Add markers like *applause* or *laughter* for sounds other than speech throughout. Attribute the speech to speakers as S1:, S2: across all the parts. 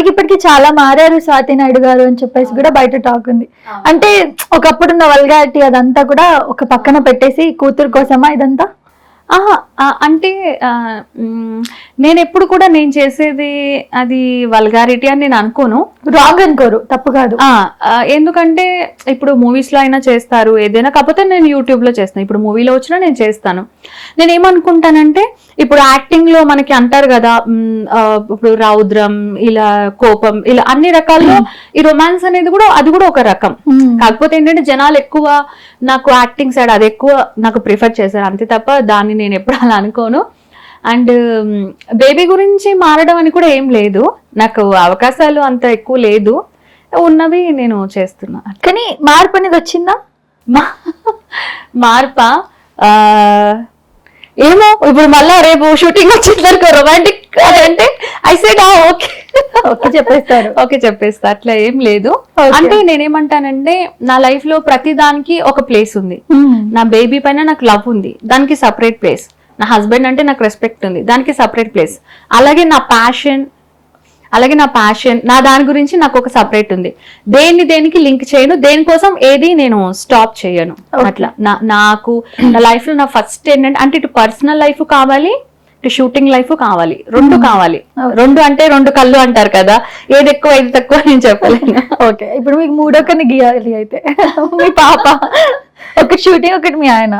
S1: అప్పటికిప్పటికి చాలా మారారు స్వాతి నాయుడు గారు అని చెప్పేసి కూడా బయట టాక్ ఉంది. అంటే ఒకప్పుడు ఉన్న వల్గారిటీ అదంతా కూడా ఒక పక్కన పెట్టేసి కూతురు కోసమా ఇదంతా?
S2: అంటే నేను ఎప్పుడు కూడా నేను చేసేది అది వల్గారిటీ అని నేను అనుకోను.
S1: రాంగ్ అనుకోరు తప్పు కాదు.
S2: ఎందుకంటే ఇప్పుడు మూవీస్లో అయినా చేస్తారు ఏదైనా కాకపోతే నేను యూట్యూబ్లో చేస్తాను. ఇప్పుడు మూవీలో వచ్చినా నేను చేస్తాను. నేను ఏమనుకుంటానంటే ఇప్పుడు యాక్టింగ్లో మనకి అంటారు కదా ఇప్పుడు రౌద్రం ఇలా కోపం ఇలా అన్ని రకాల్లో ఈ రొమాన్స్ అనేది కూడా అది కూడా ఒక రకం. కాకపోతే ఏంటంటే జనాలు ఎక్కువ నాకు యాక్టింగ్ సైడ్ అది ఎక్కువ నాకు ప్రిఫర్ చేశారు. అంతే తప్ప దాన్ని నేను ఎప్పుడు అలా అనుకోను. అండ్ బేబీ గురించి మారడం అని కూడా ఏం లేదు. నాకు అవకాశాలు అంత ఎక్కువ లేదు. ఉన్నవి నేను చేస్తున్నా.
S1: కానీ మార్పు అనేది వచ్చిందా?
S2: మార్పా? ఏమో ఇప్పుడు మళ్ళా రేపు షూటింగ్ వచ్చిందనుకో రొమాంటిక్ అంటే ఐ సెడ్ ఓకే
S1: ఓకే చెప్పేస్తారు.
S2: ఓకే చెప్పేస్తా. అట్లా ఏం లేదు. అంటే నేనేమంటానంటే నా లైఫ్లో ప్రతి దానికి ఒక ప్లేస్ ఉంది. నా బేబీ పైన నాకు లవ్ ఉంది. దానికి సపరేట్ ప్లేస్ నా హస్బెండ్ అంటే నాకు రెస్పెక్ట్ ఉంది. దానికి సపరేట్ ప్లేస్ అలాగే నా ప్యాషన్ అలాగే నా ప్యాషన్ నా దాని గురించి నాకు ఒక సపరేట్ ఉంది. దేన్ని దేనికి లింక్ చేయను దేనికోసం ఏది నేను స్టాప్ చేయను. అట్లా. నా నాకు నా లైఫ్లో నా ఫస్ట్ ఏంటంటే అంటే ఇటు పర్సనల్ లైఫ్ కావాలి షూటింగ్ లైఫ్ కావాలి. రెండు కావాలి.
S1: Okay.
S2: రెండు అంటే రెండు కళ్ళు అంటారు కదా. ఏది ఎక్కువ ఏది తక్కువ నేను చెప్పలేను.
S1: ఓకే ఇప్పుడు మీకు మూడో కన్ని గీయాలి అయితే. *laughs* మీ పాప. ఒక షూటింగ్ ఒకటి మీ ఆయన.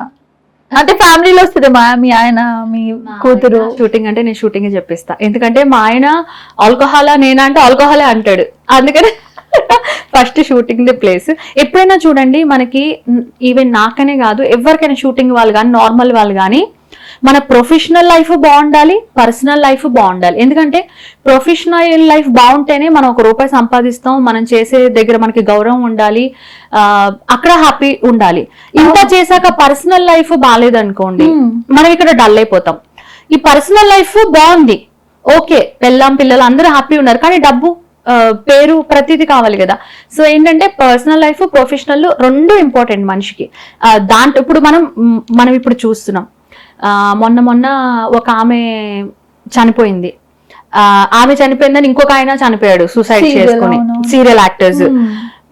S1: అంటే ఫ్యామిలీలో వస్తుంది మా మీ ఆయన మీ కూతురు.
S2: షూటింగ్ అంటే నేను షూటింగ్ చెప్పిస్తా. ఎందుకంటే మా ఆయన ఆల్కహాలా నేనా అంటే ఆల్కహాలే అంటాడు. అందుకని ఫస్ట్ షూటింగ్ ది ప్లేస్ ఎప్పుడైనా చూడండి మనకి ఈవెన్ నాకనే కాదు ఎవరికైనా షూటింగ్ వాళ్ళు కానీ నార్మల్ వాళ్ళు కానీ మన ప్రొఫెషనల్ లైఫ్ బాగుండాలి పర్సనల్ లైఫ్ బాగుండాలి. ఎందుకంటే ప్రొఫెషనల్ లైఫ్ బాగుంటేనే మనం ఒక రూపాయి సంపాదిస్తాం మనం చేసే దగ్గర మనకి గౌరవం ఉండాలి ఆ, అక్కడ హ్యాపీ ఉండాలి. ఇంత చేశాక పర్సనల్ లైఫ్ బాగాలేదనుకోండి. మనం ఇక్కడ డల్ అయిపోతాం. ఈ పర్సనల్ లైఫ్ బాగుంది ఓకే పెళ్ళాం పిల్లలు అందరూ హ్యాపీ ఉన్నారు కానీ డబ్బు పేరు ప్రతిదీ కావాలి కదా. సో ఏంటంటే పర్సనల్ లైఫ్ ప్రొఫెషనల్ రెండు ఇంపార్టెంట్ మనిషికి. దాంట్లో ఇప్పుడు మనం మనం ఇప్పుడు చూస్తున్నాం. మొన్న మొన్న ఒక ఆమె చనిపోయింది. ఆమె చనిపోయిందని ఇంకొక ఆయన చనిపోయాడు సూసైడ్ చేసుకొని. Serial actors.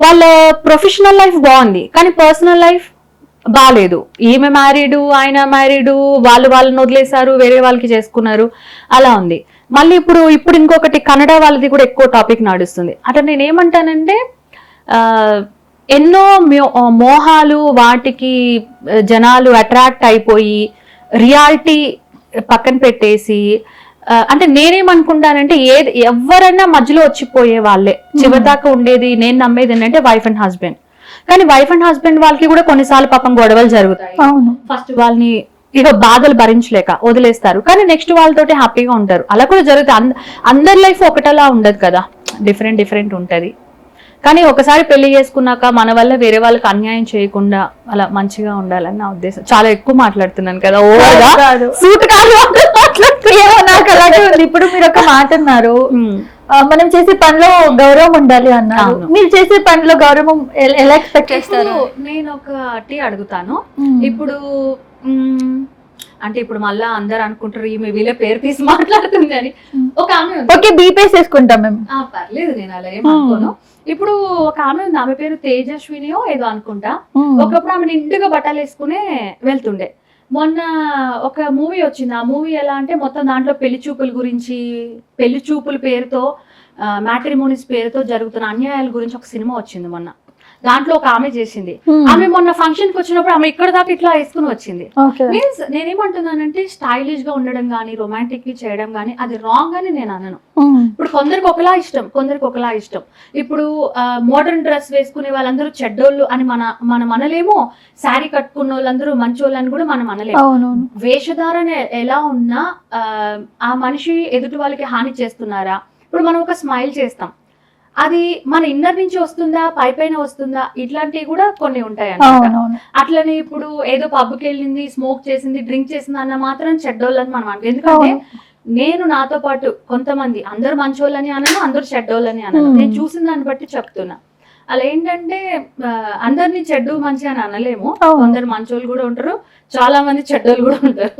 S2: వాళ్ళ ప్రొఫెషనల్ లైఫ్ బాగుంది కానీ పర్సనల్ లైఫ్ బాగాలేదు ఈమె మ్యారీడ్ ఆయన మ్యారీడ్ వాళ్ళు వాళ్ళని వదిలేశారు వేరే వాళ్ళకి చేసుకున్నారు అలా ఉంది. మళ్ళీ ఇప్పుడు ఇప్పుడు ఇంకొకటి కన్నడ వాళ్ళది కూడా ఎక్కువ టాపిక్ నడుస్తుంది. అట్లా నేను ఏమంటానంటే ఎన్నో మోహాలు వాటికి జనాలు అట్రాక్ట్ అయిపోయి రియాలిటీ పక్కన పెట్టేసి అంటే నేనేమనుకుంటానంటే ఏది ఎవరైనా మధ్యలో వచ్చిపోయే వాళ్ళే. చివరిదాకా ఉండేది నేను నమ్మేది ఏంటంటే వైఫ్ అండ్ హస్బెండ్ కానీ వైఫ్ అండ్ హస్బెండ్ వాళ్ళకి కూడా కొన్నిసార్లు పాపం గొడవలు జరుగుతాయి.
S1: అవును.
S2: ఫస్ట్ వాళ్ళని ఇక బాధలు భరించలేక వదిలేస్తారు. కానీ నెక్స్ట్ వాళ్ళతోటి హ్యాపీగా ఉంటారు. అలా కూడా జరుగుతుంది అంద- అందరి లైఫ్ ఒకటలా ఉండదు కదా. డిఫరెంట్ డిఫరెంట్ ఉంటది. కానీ ఒకసారి పెళ్ళి చేసుకున్నాక మన వల్ల వేరే వాళ్ళకి అన్యాయం చేయకుండా అలా మంచిగా ఉండాలని నా ఉద్దేశం. చాలా ఎక్కువ మాట్లాడుతున్నాను కదా. ఓవర్గా
S1: కాదు.
S2: సూట్ కాదు
S1: ఏమో నాకు అలాగే ఉంది. ఇప్పుడు మీరు ఒక మాట అన్నారు. మనం చేసే పనిలో గౌరవం ఉండాలి అన్నారు. మీరు చేసే పనిలో గౌరవం ఎలా ఎక్స్పెక్ట్ చేస్తారు?
S2: నేను ఒకటి అడుగుతాను. ఇప్పుడు అంటే ఇప్పుడు మళ్ళా అందరు అనుకుంటారు ఈమె వీళ్ళ పేరు తీసి మాట్లాడుతుంది అని. ఒక ఆమె ఉంది.
S1: ఓకే బీపీఎస్ వేసుకుంటాం మేము.
S2: పర్లేదు నేను అలా ఏం అనుకోను. ఇప్పుడు ఒక ఆమె ఉంది ఆమె పేరు తేజస్వినియో ఏదో అనుకుంటా.
S1: మ్మ్.
S2: ఒకప్పుడు ఆమె నిండుగా బట్టలు వేసుకునే వెళ్తుండే. మొన్న ఒక మూవీ వచ్చింది. ఆ మూవీ ఎలా అంటే మొత్తం దాంట్లో పెళ్ళి చూపుల గురించి పెళ్ళి చూపుల పేరుతో మ్యాట్రిమోనీస్ పేరుతో జరుగుతున్న అన్యాయాల గురించి ఒక సినిమా వచ్చింది మొన్న. దాంట్లో ఒక ఆమె చేసింది.
S1: Hmm.
S2: ఆమె మొన్న ఫంక్షన్కి వచ్చినప్పుడు ఆమె ఇక్కడ దాకా ఇట్లా వేసుకుని వచ్చింది. మీన్స్ నేనేమంటున్నానంటే స్టైలిష్గా ఉండడం కానీ రొమాంటిక్ చేయడం కానీ అది రాంగ్ అని నేను అనను.
S1: మ్మ్.
S2: ఇప్పుడు కొందరికి ఒకలా ఇష్టం కొందరికి ఒకలా ఇష్టం. ఇప్పుడు మోడర్న్ డ్రెస్ వేసుకునే వాళ్ళందరూ చెడ్డోళ్ళు అని మన మనం అనలేము. శారీ కట్టుకున్న వాళ్ళందరూ మంచోళ్ళు అని కూడా మనం అనలేము. వేషధారణ ఎలా ఉన్నా ఆ మనిషి ఎదుటి వాళ్ళకి హాని చేస్తున్నారా? ఇప్పుడు మనం ఒక స్మైల్ చేస్తాం. అది మన ఇన్నర్ నుంచి వస్తుందా పై పైన వస్తుందా ఇట్లాంటివి కూడా కొన్ని ఉంటాయి అట్లనే ఇప్పుడు ఏదో పబ్కి వెళ్ళింది స్మోక్ చేసింది డ్రింక్ చేసింది అన్న మాత్రం చెడ్డోళ్ళని మనం అంటాం ఎందుకంటే. నేను నాతో పాటు కొంతమంది అందరు మంచోళ్ళని అనను అందరు చెడ్డోళ్ళని అనను. నేను చూసిన దాన్ని బట్టి చెప్తున్నా అలా ఏంటంటే అందరినీ చెడ్డు మంచి అని అనలేము. కొందరు మంచోళ్ళు కూడా ఉంటారు చాలా మంది చెడ్డోళ్ళు కూడా ఉంటారు.